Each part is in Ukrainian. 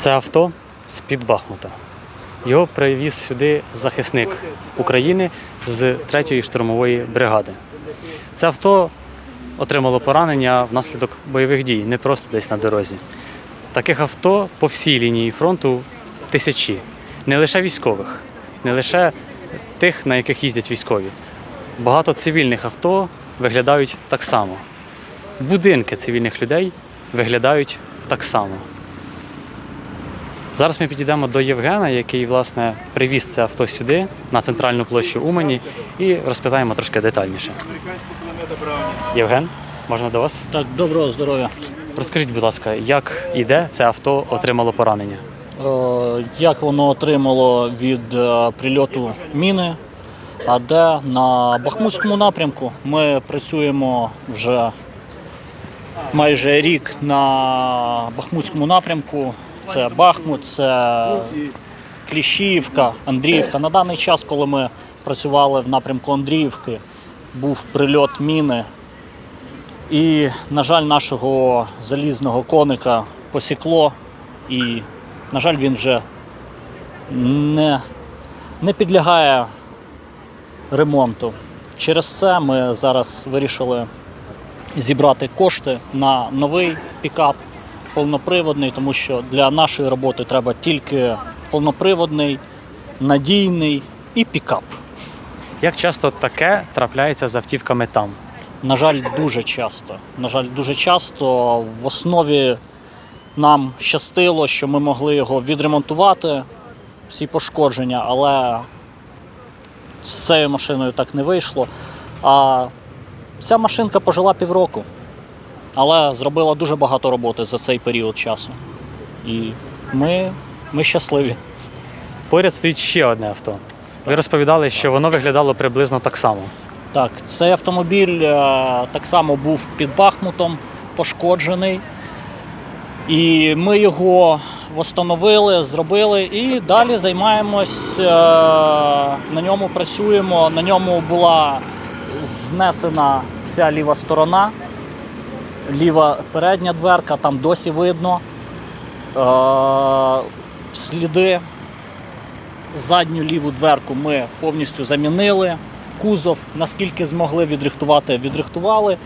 Це авто з-під Бахмута. Його привіз сюди захисник України з 3-ї штурмової бригади. Це авто отримало поранення внаслідок бойових дій, не просто десь на дорозі. Таких авто по всій лінії фронту тисячі. Не лише військових, не лише тих, на яких їздять військові. Багато цивільних авто виглядають так само. Будинки цивільних людей виглядають так само. Зараз ми підійдемо до Євгена, який власне привіз це авто сюди, на центральну площу Умані, і розпитаємо трошки детальніше. Євген, можна до вас? Так, доброго здоров'я. Розкажіть, будь ласка, як і де це авто отримало поранення? Е, Як воно отримало від е, прильоту міни? А де на Бахмутському напрямку ми працюємо вже майже рік на Бахмутському напрямку. Це Бахмут, це Кліщіївка, Андріївка. На даний час, коли ми працювали в напрямку Андріївки, був прильот міни. І, на жаль, нашого залізного коника посікло, і, на жаль, він вже не, не підлягає ремонту. Через це ми зараз вирішили зібрати кошти на новий пікап повноприводний, тому що для нашої роботи треба тільки повноприводний, надійний і пікап. Як часто таке трапляється з автівками там? На жаль, дуже часто. На жаль, дуже часто в основі нам щастило, що ми могли його відремонтувати, всі пошкодження, але з цією машиною так не вийшло. А ця машинка пожила півроку, але зробила дуже багато роботи за цей період часу. І ми, ми щасливі. Поряд стоїть ще одне авто. Ви розповідали, що воно виглядало приблизно так само. Так, цей автомобіль е, так само був під Бахмутом, пошкоджений. І ми його встановили, зробили і далі займаємось, е, на ньому працюємо. На ньому була знесена вся ліва сторона, ліва передня дверка, там досі видно е, сліди. Задню ліву дверку ми повністю замінили. Кузов, наскільки змогли відрихтувати, відрихтували.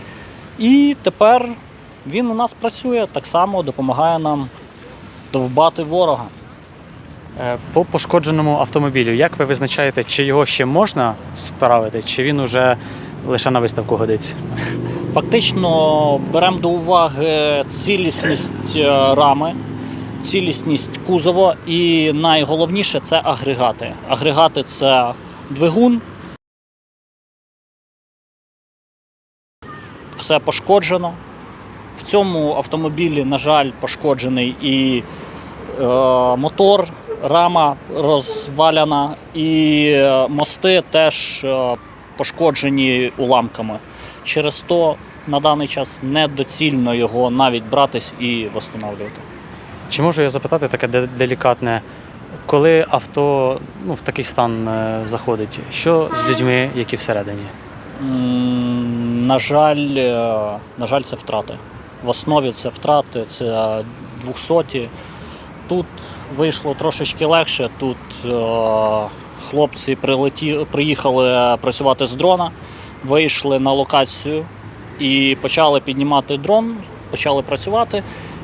І тепер він у нас працює, так само допомагає нам довбати ворога. Е, По пошкодженому автомобілю, як ви визначаєте, чи його ще можна справити, чи він уже лише на виставку годиться? Фактично беремо до уваги цілісність е, рами, цілісність кузова і найголовніше це агрегати. Агрегати це двигун. Все пошкоджено. В цьому автомобілі, на жаль, пошкоджений і е, мотор, рама розваляна, і е, мости теж е, пошкоджені уламками. Через то на даний час недоцільно його навіть братись і встановлювати. Чи можу я запитати таке де- делікатне, коли авто ну, в такий стан е, заходить, що з людьми, які всередині? М, На жаль, е, на жаль, це втрати. В основі це втрати, це 200. Тут вийшло трошечки легше. Тут е, хлопці прилеті, приїхали працювати з дрона, вийшли на локацію і почали піднімати дрон, почали працювати.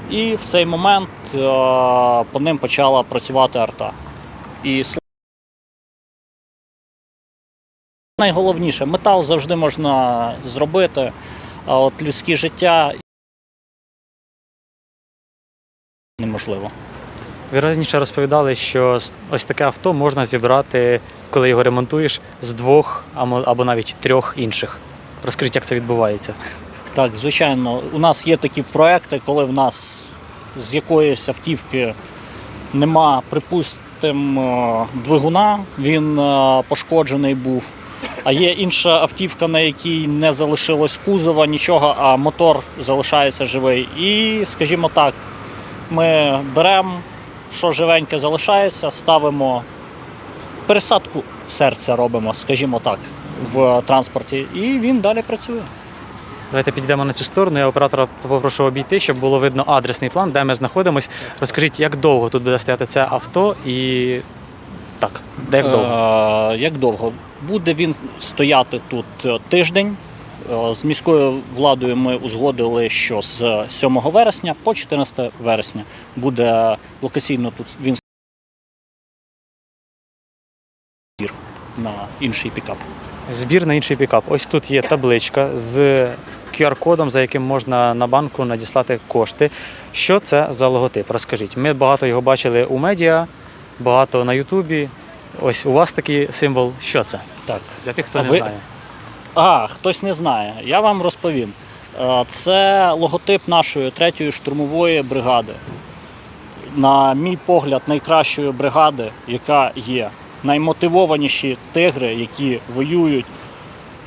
І в цей момент е, по ним почала працювати арта. І найголовніше, метал завжди можна зробити, а от людське життя неможливо. Ви раніше розповідали, що ось таке авто можна зібрати, коли його ремонтуєш, з двох або навіть трьох інших. Розкажіть, як це відбувається? Так, звичайно, у нас є такі проекти, коли в нас з якоїсь автівки нема, припустимо, двигуна, він е, пошкоджений був. А є інша автівка, на якій не залишилось кузова, нічого, а мотор залишається живий. І, скажімо так, ми беремо, що живеньке залишається, ставимо пересадку серця робимо, скажімо так, в транспорті, і він далі працює. Давайте підійдемо на цю сторону. Я оператора попрошу обійти, щоб було видно адресний план, де ми знаходимось. Розкажіть, як довго тут буде стояти це авто і так, де як довго? Е, як довго? Буде він стояти тут е, тиждень. Е, З міською владою ми узгодили, що з 7 вересня по 14 вересня буде локаційно тут він збір на інший пікап. Збір на інший пікап. Ось тут є табличка з QR-кодом, за яким можна на банку надіслати кошти. Що це за логотип? Розкажіть. Ми багато його бачили у медіа, багато на Ютубі. Ось у вас такий символ. Що це? Так. Для тих, хто А не ви- знає. А, хтось не знає. Я вам розповім. Е, Це логотип нашої третьої штурмової бригади. На мій погляд, найкращої бригади, яка є. Наймотивованіші тигри, які воюють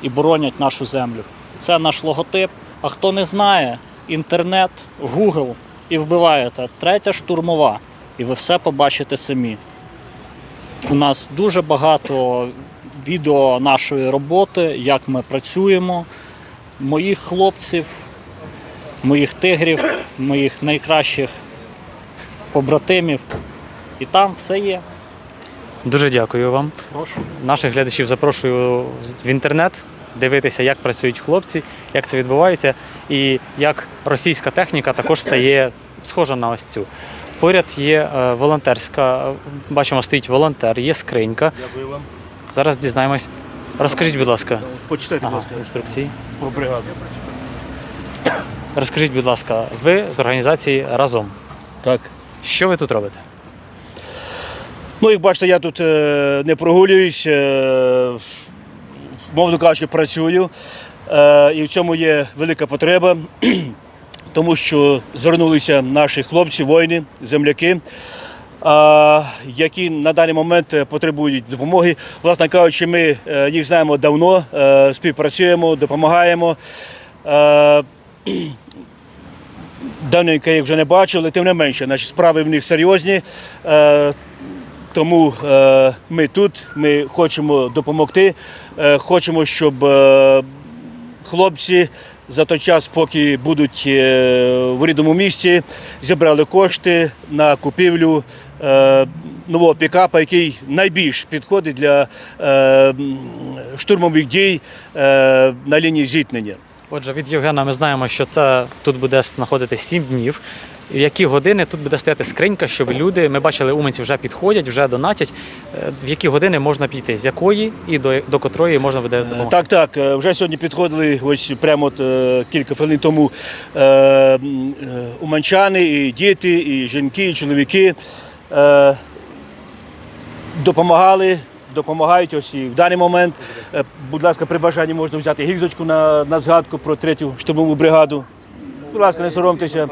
і боронять нашу землю. Це наш логотип. А хто не знає, інтернет, Google і вбиваєте третя штурмова, і ви все побачите самі. У нас дуже багато відео нашої роботи, як ми працюємо, моїх хлопців, моїх тигрів, моїх найкращих побратимів. І там все є. Дуже дякую вам. Прошу. Наших глядачів запрошую в інтернет дивитися, як працюють хлопці, як це відбувається, і як російська техніка також стає схожа на ось цю. Поряд є е, волонтерська, бачимо, стоїть волонтер, є скринька. Дякую вам. Зараз дізнаємось. Розкажіть, будь ласка, Почитайте, будь ага, ласка, інструкції. про бригаду. Розкажіть, будь ласка, ви з організації разом. Так. Що ви тут робите? Ну, як бачите, я тут е, не прогулююсь, е, мовно кажучи, працюю. Е, і в цьому є велика потреба, тому що звернулися наші хлопці, воїни, земляки. Які на даний момент е, потребують допомоги. Власне кажучи, ми е, їх знаємо давно, е, співпрацюємо, допомагаємо. Давненько їх вже не бачили, тим не менше, наші справи в них серйозні. Тому ми тут, ми хочемо допомогти, хочемо, щоб хлопці за той час, поки будуть е, в рідному місті, зібрали кошти на купівлю е, нового пікапа, який найбільш підходить для е, штурмових дій на лінії зіткнення. Отже, від Євгена ми знаємо, що це тут буде знаходитись 7 днів. В які години тут буде стояти скринька, щоб люди, ми бачили, уманці вже підходять, вже донатять. Е, В які години можна піти, з якої і до, до котрої можна буде допомогти? Так, так. е, Вже сьогодні підходили ось прямо от, е, кілька хвилин тому е, е, уманчани, і діти, і жінки, і чоловіки е, допомагали. Допомагають ось і в даний момент. Е, Будь ласка, при бажанні можна взяти гільзочку на, на згадку про третю штурмову бригаду. Будь ласка, не соромтеся.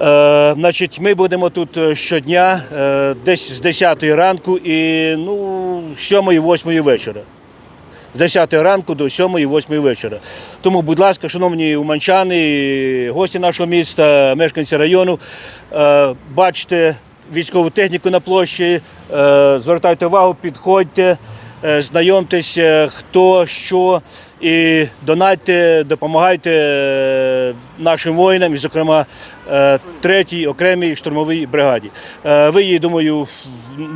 Е, значить, ми будемо тут е, щодня, е, десь з 10 ранку і ну, з 7-8 вечора з 10 ранку до 7-8 вечора. Тому, будь ласка, шановні уманчани, гості нашого міста, мешканці району, бачите військову техніку на площі, звертайте увагу, підходьте, знайомтеся, хто що, і донатьте, допомагайте е, нашим воїнам, і, зокрема, е, третій окремій штурмовій бригаді. Е, Ви її, думаю,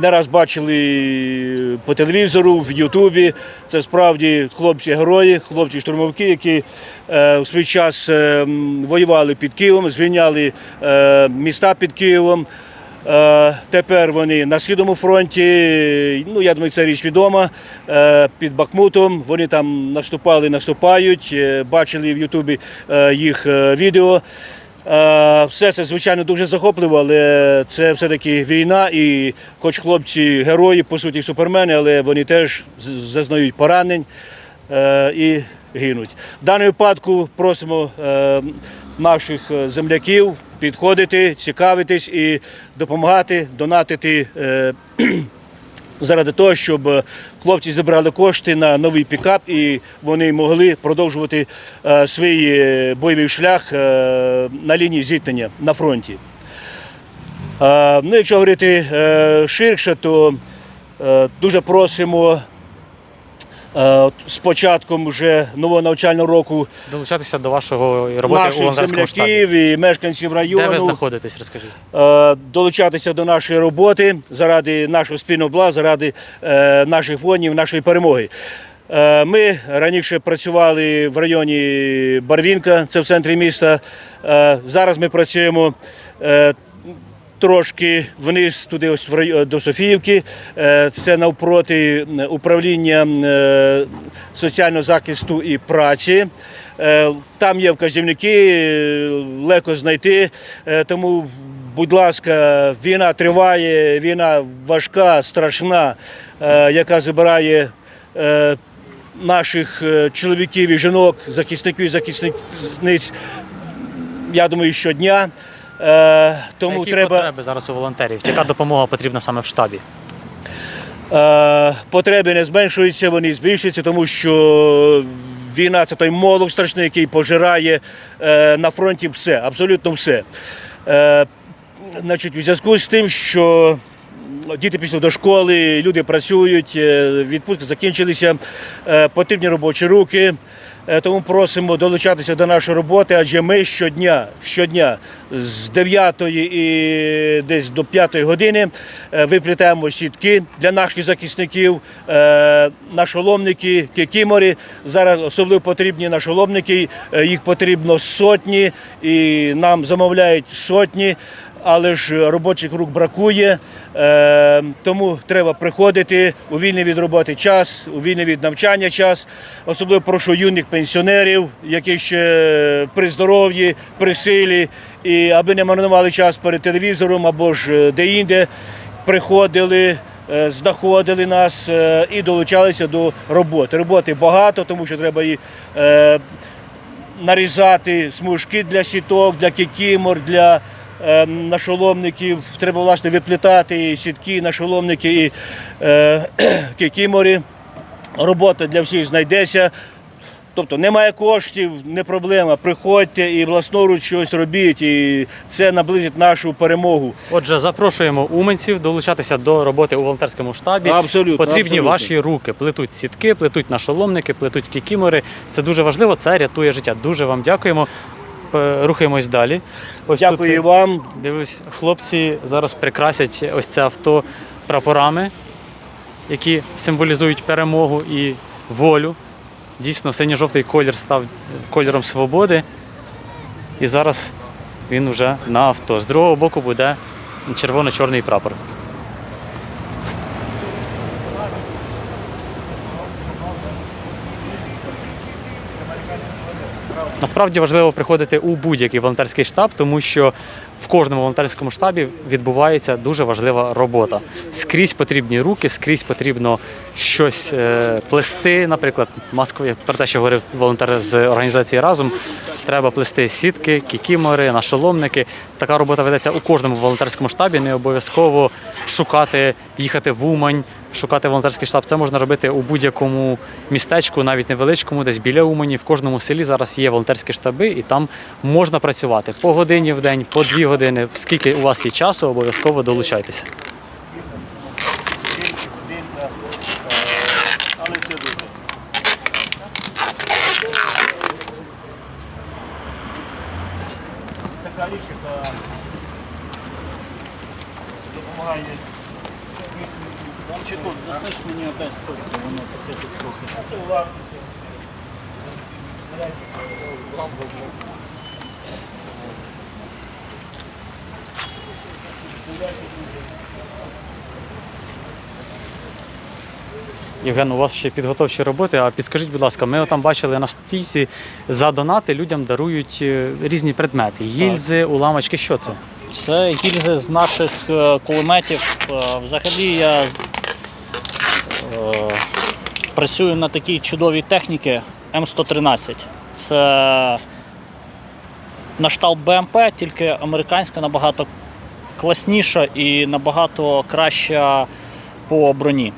не раз бачили по телевізору, в Ютубі. Це справді хлопці-герої, хлопці-штурмовики, які у свій час воювали під Києвом, звільняли міста під Києвом. Е, Тепер вони на східному фронті. Ну я думаю, це річ відома. Е, Під Бахмутом вони там наступали, наступають. Е, Бачили в Ютубі їх відео. Все це звичайно дуже захопливо, але це все-таки війна. І хоч хлопці герої, по суті, супермени, але вони теж зазнають поранень і гинуть. В даному випадку просимо наших земляків підходити, цікавитись і допомагати, донатити. е, Заради того, щоб е, хлопці зібрали кошти на новий пікап і вони могли продовжувати е, свій бойовий шлях на лінії зіткнення на фронті. Ну, якщо говорити ширше, то дуже просимо з початком вже нового навчального року Долучатися до вашої роботи у наших волонтерському штабі. і мешканців Де ви району знаходитесь, розкажіть. е, долучатися до нашої роботи заради нашого спільного блага, заради е, наших фонів, нашої перемоги. Е, Ми раніше працювали в районі Барвінка, це в центрі міста. Е, Зараз ми працюємо е, трошки вниз, туди ось в до Софіївки. Е, Це навпроти управління е, соціального захисту і праці. Е, Там є вказівники, е, легко знайти. Е, Тому, будь ласка, війна триває, війна важка, страшна, е, яка забирає. е, Наших е, чоловіків і жінок, захисників і захисниць, я думаю, щодня. Е, Тому Які треба. потреби зараз у волонтерів? Яка допомога потрібна саме в штабі? Е, потреби не зменшуються, вони збільшуються, тому що війна це той молок страшний, який пожирає е, на фронті все, абсолютно все. Е, значить, у зв'язку з тим, що діти пішли до школи, люди працюють, е, відпустки закінчилися, е, потрібні робочі руки. Е, Тому просимо долучатися до нашої роботи, адже ми щодня, щодня з 9 і десь до 5 години е, виплітаємо сітки для наших захисників, е, нашоломники, кікімори. Зараз особливо потрібні нашоломники, їх потрібно сотні, і нам замовляють сотні. Але ж робочих рук бракує, е, тому треба приходити у вільний від роботи час, у вільний від навчання час. Особливо прошу юних пенсіонерів, які ще при здоров'ї, при силі, і аби не марнували час перед телевізором або ж е, де-інде, приходили. е, Знаходили нас і долучалися до роботи. Роботи багато, тому що треба і нарізати смужки для сіток, для кікімор, для нашоломників. Треба власне виплітати і сітки, і нашоломники і е, кікімори. Робота для всіх знайдеться. Тобто немає коштів, не проблема. Приходьте і власноруч щось робіть, і це наблизить нашу перемогу. Отже, запрошуємо уменців долучатися до роботи у волонтерському штабі. Абсолютно, Потрібні абсолютно. ваші руки. Плетуть сітки, плетуть нашоломники, плетуть кікімори. Це дуже важливо, це рятує життя. Дуже вам дякуємо. Е, Рухаємось далі. Ось Дякую тут, вам. Дивись, хлопці зараз прикрасять ось це авто прапорами, які символізують перемогу і волю. Дійсно, синьо-жовтий колір став кольором свободи. І зараз він вже на авто. З другого боку буде червоно-чорний прапор. Насправді важливо приходити у будь-який волонтерський штаб, тому що в кожному волонтерському штабі відбувається дуже важлива робота. Скрізь потрібні руки, скрізь потрібно щось е, плести. Наприклад, Москві про те, що говорив волонтер з організації разом. Треба плести сітки, кікімори, нашоломники. Така робота ведеться у кожному волонтерському штабі. Не обов'язково шукати, їхати в Умань, шукати волонтерський штаб. Це можна робити у будь-якому містечку, навіть невеличкому, десь біля Умані. В кожному селі зараз є волонтерські штаби, і там можна працювати по годині в день, по дві години. Скільки у вас є часу, обов'язково долучайтеся. Така річ, яка допомагає. Чи тут дасиш мені якась воно таке тут трохи. Це уважно. Євген, у вас ще підготовчі роботи. А підскажіть, будь ласка, ми там бачили на стійці за донати людям дарують е, різні предмети: гільзи, уламочки. Що це? Це гільзи з наших е, кулеметів. Е, Взагалі я працюю на такій чудовій техніці М113. Це на БМП, тільки американська набагато класніша і набагато краща по броні.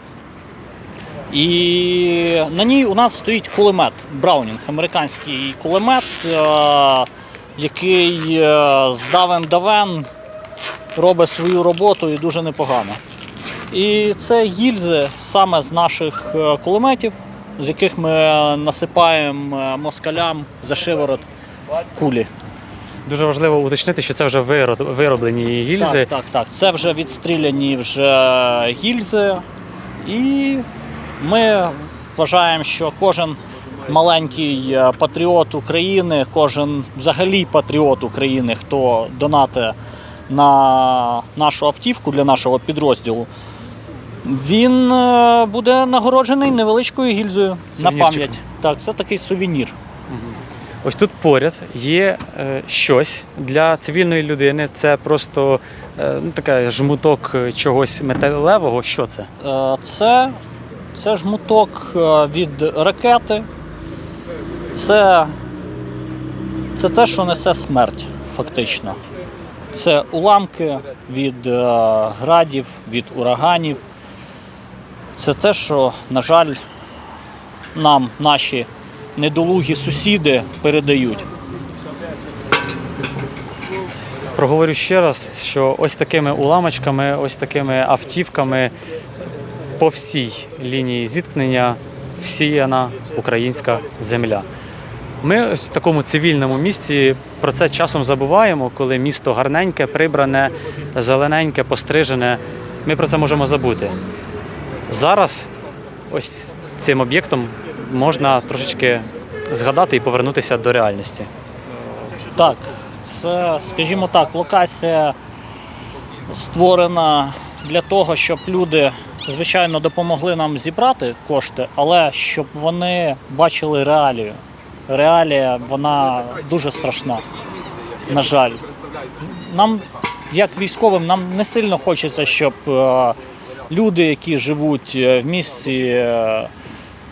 І на ній у нас стоїть кулемет Браунінг, американський кулемет, е, який е, здавен давен робить свою роботу і дуже непогано. І це гільзи саме з наших е, кулеметів, з яких ми насипаємо е, москалям за шиворот кулі. Дуже важливо уточнити, що це вже вироблені гільзи. Так, так, так. Це вже відстріляні вже гільзи. І ми вважаємо, що кожен маленький е, патріот України, кожен взагалі патріот України, хто донатить на нашу автівку для нашого підрозділу, він е, буде нагороджений невеличкою гільзою на Сувенірчиком. пам'ять. Так, це такий сувенір. Ось тут поряд є е, щось для цивільної людини. Це просто е, ну, таке жмуток е, чогось металевого. Що це? Е, Це, це жмуток е, від ракети. Це, це те, що несе смерть, фактично. Це уламки від е, градів, від ураганів. Це те, що, на жаль, нам наші недолугі сусіди передають. Проговорю ще раз, що ось такими уламочками, ось такими автівками по всій лінії зіткнення всіяна українська земля. Ми в такому цивільному місті про це часом забуваємо, коли місто гарненьке, прибране, зелененьке, пострижене. Ми про це можемо забути. Зараз ось цим об'єктом можна трошечки згадати і повернутися до реальності. Так, це, скажімо так, локація створена для того, щоб люди, звичайно, допомогли нам зібрати кошти, але щоб вони бачили реалію. Реалія, вона дуже страшна. На жаль. Нам, як військовим, нам не сильно хочеться, щоб е, люди, які живуть е, в місті, е,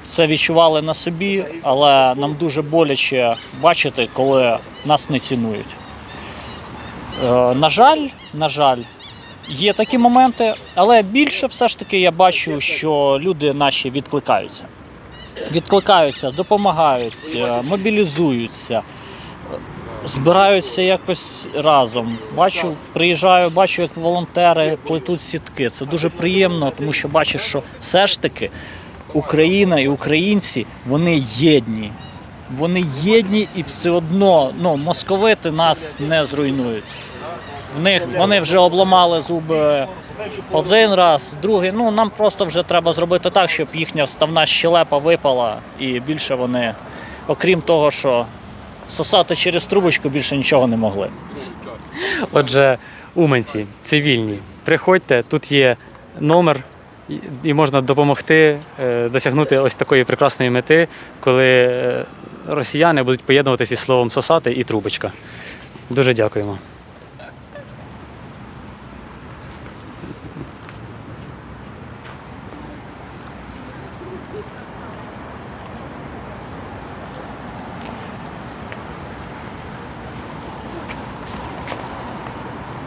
це відчували на собі, але нам дуже боляче бачити, коли нас не цінують. Е, на жаль, на жаль, є такі моменти, але більше все ж таки я бачу, що люди наші відкликаються. Відкликаються, допомагають, мобілізуються, збираються якось разом. Бачу, приїжджаю, бачу, як волонтери плетуть сітки. Це дуже приємно, тому що бачиш, що все ж таки Україна і українці вони єдні. Вони єдні і все одно ну, московити нас не зруйнують. В них вони вже обламали зуби один раз, другий. Ну нам просто вже треба зробити так, щоб їхня вставна щелепа випала, і більше вони, окрім того, що сосати через трубочку, більше нічого не могли. Отже, уманці, цивільні, приходьте, тут є номер, і- можна допомогти е, досягнути ось такої прекрасної мети, коли е, росіяни будуть поєднуватися із словом сосати і трубочка. Дуже дякуємо.